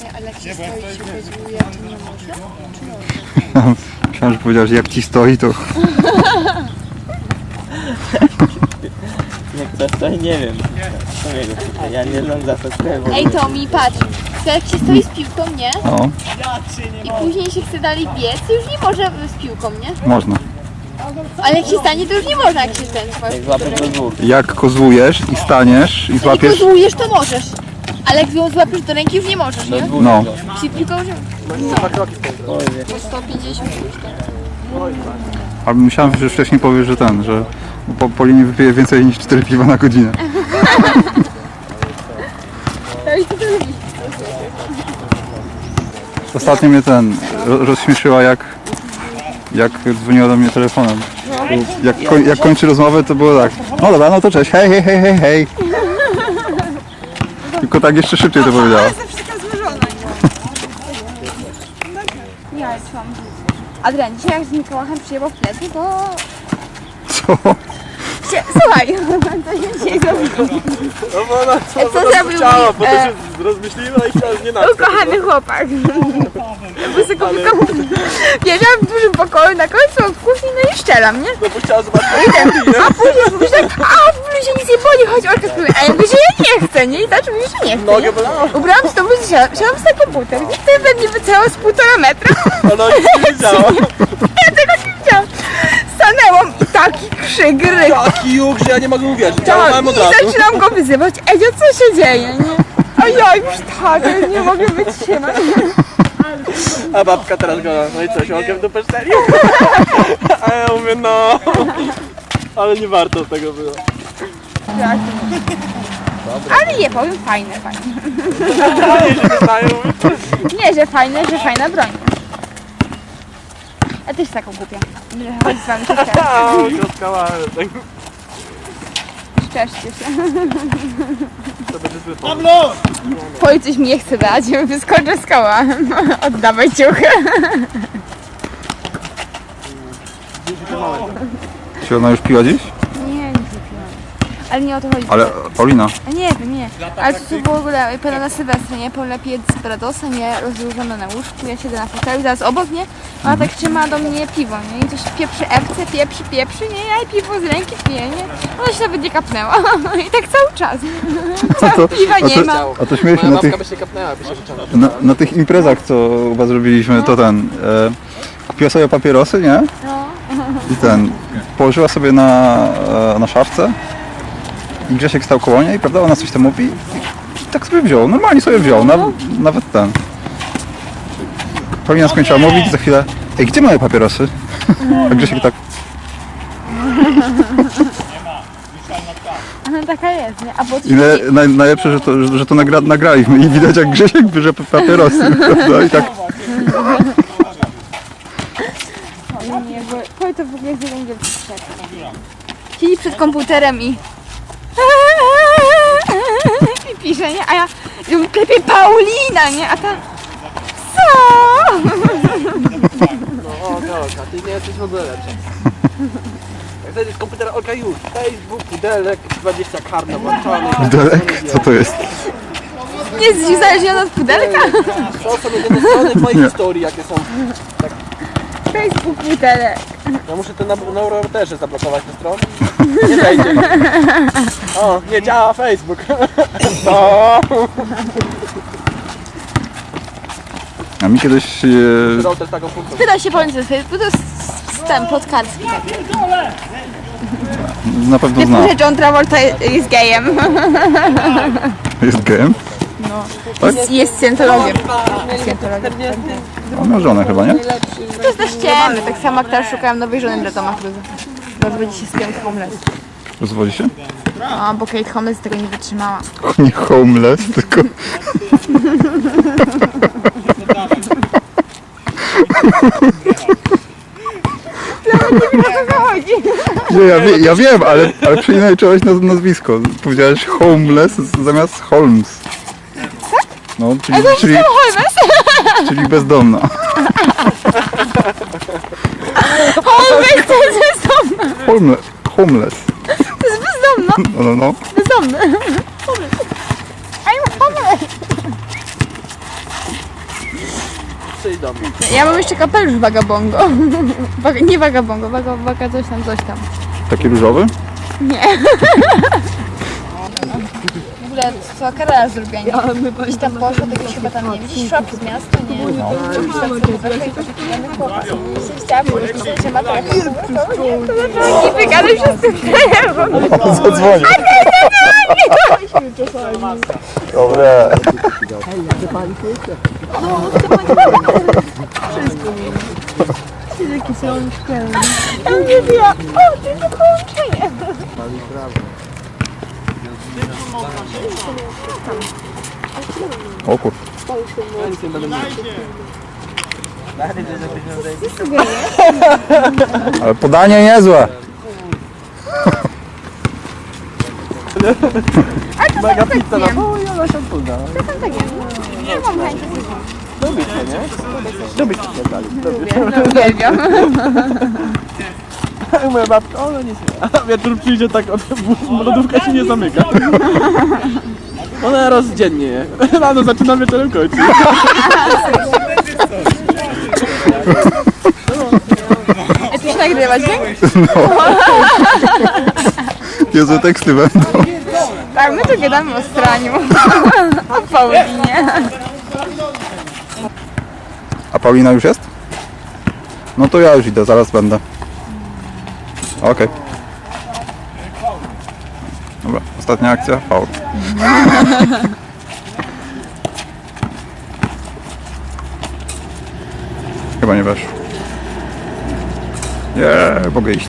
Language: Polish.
Nie, ale jak się stoi, się kozłuje, to nie może? Czy może? Myślałem, że powiedziałeś, jak ci stoi, to Jak to stoi, nie wiem. Co jego pyta? Ja nie znam zasad sklepu. Ej Tomi, patrz. To jak się stoi z piłką, nie? no, I później się chce dalej biec, to już nie może z piłką, nie? można. Ale jak się stanie, to już nie można, jak się ten. Jak złapiesz do dwóch. Jak kozłujesz i staniesz i Jak złapiesz... kozłujesz, to możesz. Ale jak ją złapiesz do ręki, już nie możesz, Do nie? dwóch. No. Z piłką już Powie. Po 150 już tak. Ale myślałem, że wcześniej powiesz, że ten, że po, po linii wypije więcej niż 4 piwa na godzinę. To i co to robisz? Ostatnio mnie ten ro- rozśmieszyła jak jak dzwoniła do mnie telefonem. Jak, koń, jak kończy rozmowę to było tak. No dobra, no to cześć, hej, hej, hej, hej, hej. Tylko tak jeszcze szybciej to powiedziała. Ja mam. Adrian, dzisiaj jak z Mikołajem przyjechał w plecy, to... Co? Cie- Słuchaj, to się dzisiaj zrobiło. No bo ona co, Co po prostu zrobił chciała, mi, bo to e, się rozmyśliła i chciała nie. Ukochany chłopak. Wysoko ale... Wiedziałam w dużym pokoju, na końcu w kuchni, no i szczelam, nie? No bo chciała zobaczyć A później mówisz tak, a w się nic nie boli, chodź spróbuj. A ja mówię, że ja nie chcę, nie? I zaczął mówić, że nie chcę, nie? Nogę bolała, Ubrałam się, to wzięłam wzięłam sobie komputer. I ty pewnie wycałał z półtora metra. ona nie wiedziała. ryk. Taki juk, że ja nie mogę uwierzyć. Tak, od i razu. zaczynam go wyzywać. Edzio, co się dzieje, nie? A ja już tak, ja nie mogę wytrzymać. A babka teraz go, no i co, siłkę w dupę szczeli? A ja mówię, no. Ale nie warto tego było. Ale nie powiem, fajne, fajne. Się. Nie, że fajne, że fajna broń. Ja też taką kupię. Że chodź z wami się A, kroskała, tak. Szczęście się. To będzie zły pomysł. Powiedz, coś mi nie chce dać, wyskoczę z koła. Oddawaj ciuchy. Czy ona już piła dziś? Ale nie o to chodzi. Ale Paulina, A nie wiem, nie. Ale to, to w ogóle pewno na Sylwestra, nie? Paula pije Bradosa, nie? Rozłożona na łóżku, ja siedzę na fotelu, zaraz obok, nie? Ona tak trzyma do mnie piwo, nie? I coś pieprzy ewce, pieprzy, pieprzy, nie? Ja jej piwo z ręki piję, nie? Ona się nawet nie kapnęła. I tak cały czas. a to, Piwa a nie to, ma. a to śmieję się Moja na tych, by się kapnęła, by się wyciągnęła. na, na tych imprezach, co u was robiliśmy, to ten, e, kupiła sobie papierosy, nie? I ten, położyła sobie na, e, na szafce i Grzesiek stał koło niej, prawda, ona coś tam mówi i tak sobie wziął, normalnie sobie wziął, na, nawet ten. Paulina skończyła mówić, za chwilę, ej, gdzie moje papierosy? A Grzesiek tak, Ona taka jest, nie? A bo i na, na, najlepsze, że to, że, to nagra, nagraliśmy i widać jak Grzesiek bierze papierosy, prawda, i tak, nie, bo to w ogóle jest jeden wielki krzek. Siedzi przed komputerem i... I pisze, nie? A ja ją klepie Paulina, nie? A ta... Co? No, Olka, Olka, ty nie jesteś w ogóle lepsza. Jak zejdziesz z komputera, Olka już, Facebook, pudelek, 20 kart na włączony. Delek, co to jest? Nie jest uzależniona od pudelka? To są jedyne strony mojej historii, jakie są. Facebook pudelek. Ja muszę to na, na routerze zablokować tę stronę. Nie wejdzie. O, nie działa Facebook. O, A mi kiedyś, e, router taką funkcję. Pyta się Paulina, co to jest ten podkarski. na pewno zna, że John Travolta jest gejem. jest gejem, Jest, jest scjentologiem. Scjentologiem. on miał żonę chyba, nie? To jest dość ciemne, tak samo jak teraz szukałem nowej żony dla Toma Cruza. Rozwodzi się z Kate Homeless. Rozwodzi się? O, bo Kate Homeless tego nie wytrzymała. Nie homeless, tylko... Nie, ja, wie, ja wiem, ale, ale przeinaczyłeś naz, nazwisko. Powiedziałeś homeless zamiast Holmes. No, czyli, czyli, czyli bezdomna. Holmes to jest. Homeless. homeless. To jest bezdomna. No, no, no. Bezdomny. I'm homeless. Przyjdź do mnie. Ja mam jeszcze kapelusz wagabongo. Waga, nie wagabongo, waga, waga coś tam, coś tam. Taki różowy? Nie. W ogóle co Karola zrobiła, nie? Gdzieś tam poszła, tak gdzieś chyba tam, nie wiem, gdzieś szła przez miasto, nie? No. Gdzieś tam sobie weszła i poszła pijany chłopak. Się chciała powiedzieć, że ma telefon. I wygadał się z tym telefonem. Zadzwonił. Dobre. Ja mówię, ja, o, ty to połączenie. O kur... Ja nic nie będę mówił. Ale podanie niezłe. Mega pizza na O, ja na szampuna. Nie mam chęci. Lubisz to, nie? Lubisz to dalej. No, uwielbiam. Moja babka, o no nic nie. A wieczór przyjdzie tak, od, lodówka się nie zamyka. Ona raz dziennie je. Rano zaczyna wieczorem kończy. A ty się nagrywać, nie? Niezłe teksty będą. Tak, my tu gadamy o straniu. O Paulinie. A Paulina już jest? No to ja już idę, zaraz będę. Okej. Dobra, ostatnia akcja, faul. Chyba nie weszło. Nie, mogę iść.